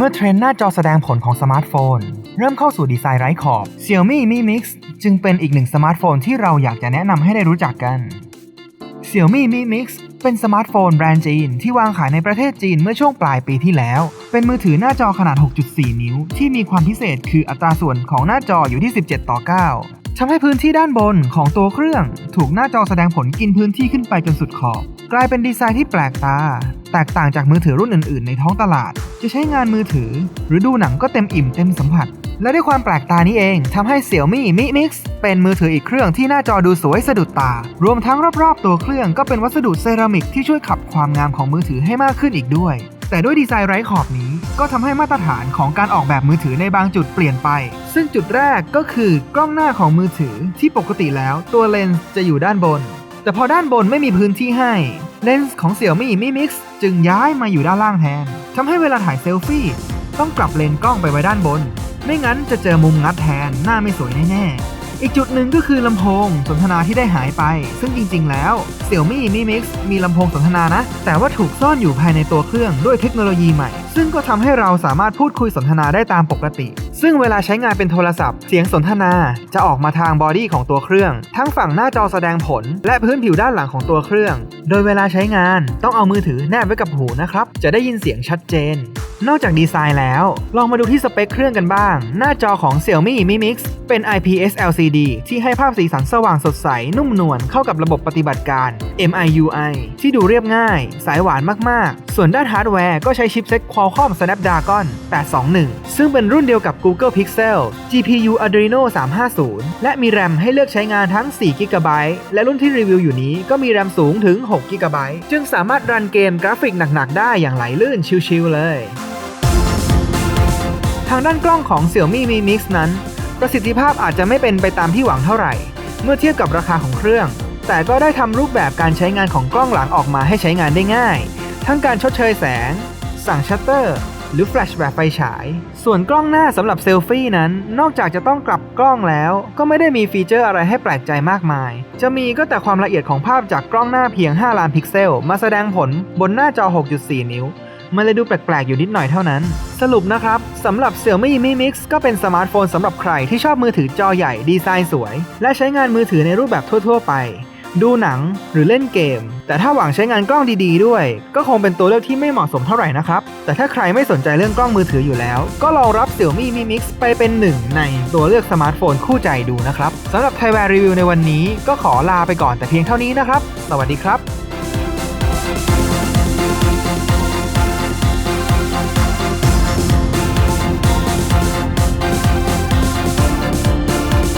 เมื่อเทรนด์หน้าจอแสดงผลของสมาร์ทโฟน เริ่มเข้าสู่ดีไซน์ไร้ขอบ Xiaomi Mi Mix จึงเป็นอีกหนึ่งสมาร์ทโฟนที่เราอยากจะแนะนำให้ได้รู้จักกัน Xiaomi Mi Mix เป็นสมาร์ทโฟนแบรนด์จีนที่วางขายในประเทศจีนเมื่อช่วงปลายปีที่แล้ว เป็นมือถือหน้าจอขนาด 6.4 นิ้ว ที่มีความพิเศษคืออัตราส่วนของหน้าจออยู่ที่ 17 ต่อ 9ทำให้พื้นที่ด้านบนของตัวเครื่อง ถูกหน้าจอแสดงผลกินพื้นที่ขึ้นไปจนสุดขอบ กลายเป็นดีไซน์ที่แปลกตา แตกต่างจากมือถือรุ่นอื่น ๆ ในท้องตลาด จะใช้งานมือถือ หรือดูหนังก็เต็มอิ่มเต็มสัมผัส และด้วยความแปลกตานี้เองทำให้ Xiaomi Mi Mix เป็นมือถืออีกเครื่องที่หน้าจอดูสวยสะดุดตา รวมทั้งรอบ ๆ ตัวเครื่องก็เป็นวัสดุเซรามิกที่ช่วยขับความงามของมือถือให้มากขึ้นอีกด้วย แต่ด้วยดีไซน์ไร้ขอบนี้ก็ทำให้มาตรฐานของการออกแบบมือถือในบางจุดเปลี่ยนไป ซึ่งจุดแรกก็คือกล้องหน้าของมือถือที่ปกติแล้วตัวเลนส์จะอยู่ด้านบน แต่พอด้านบนไม่มีพื้นที่ให้ เลนส์ของ Xiaomi Mi Mix จึงย้ายมาอยู่ด้านล่างแทนทำให้เวลาถ่ายเซลฟี่ ต้องกลับเลนส์กล้องไปไว้ด้านบน ไม่งั้นจะเจอมุมงัดแทนหน้าไม่สวยแน่ๆ อีกจุดหนึ่งก็คือลำโพงสนทนาที่ได้หายไป ซึ่งจริงๆ แล้ว Xiaomi Mi Mix มีลำโพงสนทนานะ แต่ว่าถูกซ่อนอยู่ภายในตัวเครื่องด้วยเทคโนโลยีใหม่ ซึ่งก็ทำให้เราสามารถพูดคุยสนทนาได้ตามปกติ ซึ่งเวลาใช้งานเป็นโทรศัพท์ เสียงสนทนาจะออกมาทางบอดี้ของตัวเครื่อง ทั้งฝั่งหน้าจอแสดงผล และพื้นผิวด้านหลังของตัวเครื่อง โดยเวลาใช้งานต้องเอามือถือแนบไว้กับหูนะครับ จะได้ยินเสียงชัดเจน นอกจากดีไซน์แล้ว ลองมาดูที่สเปคเครื่องกันบ้าง หน้าจอของ Xiaomi Mi Mix เป็น IPS LCD ที่ให้ภาพสีสันสว่างสดใส นุ่มนวลเข้ากับระบบปฏิบัติการ MIUI ที่ดูเรียบง่าย สายหวานมากๆ ส่วนด้านฮาร์ดแวร์ก็ใช้ชิปเซ็ต Qualcomm Snapdragon 821 ซึ่งเป็นรุ่นเดียวกับ Google Pixel GPU Adreno 350 และมีแรมให้เลือกใช้งานทั้ง 4 GB และรุ่นที่รีวิวอยู่นี้ก็มีแรมสูงถึง 6 GB จึงสามารถรันเกมกราฟิกหนัก ๆ ได้อย่างไหลลื่นชิลๆเลย ทางด้านกล้องของ Xiaomi Mi Mix นั้น ประสิทธิภาพอาจจะไม่เป็นไปตามที่หวังเท่าไหร่ เมื่อเทียบกับราคาของเครื่อง แต่ก็ได้ทำรูปแบบการใช้งานของกล้องหลังออกมาให้ใช้งานได้ง่าย ทั้งการชดเชยแสง สั่งชัตเตอร์ หรือแฟลชแบบไฟฉาย ส่วนกล้องหน้าสำหรับเซลฟี่นั้น นอกจากจะต้องกลับกล้องแล้ว ก็ไม่ได้มีฟีเจอร์อะไรให้แปลกใจมากมาย จะมีก็แต่ความละเอียดของภาพจากกล้องหน้าเพียง 5 ล้านพิกเซล มาแสดงผลบนหน้าจอ 6.4 นิ้วมันเลยดูแปลก ๆ อยู่นิดหน่อยเท่านั้น สรุปนะครับสำหรับ Xiaomi Mi Mix ก็เป็นสมาร์ทโฟนสำหรับใครที่ชอบมือถือจอใหญ่ดีไซน์สวย และใช้งานมือถือในรูปแบบทั่ว ๆ ไป ดูหนังหรือเล่นเกม แต่ถ้าหวังใช้งานกล้องดีๆด้วย ก็คงเป็นตัวเลือกที่ไม่เหมาะสมเท่าไหร่นะครับ แต่ถ้าใครไม่สนใจเรื่องกล้องมือถืออยู่แล้ว ก็ลองรับ Xiaomi Mi Mix ไปเป็นหนึ่งในตัวเลือกสมาร์ทโฟนคู่ใจดูนะครับสำหรับไทยแวร์รีวิวในวันนี้ก็ขอลาไปก่อนแต่เพียงเท่านี้นะครับ สวัสดีครับ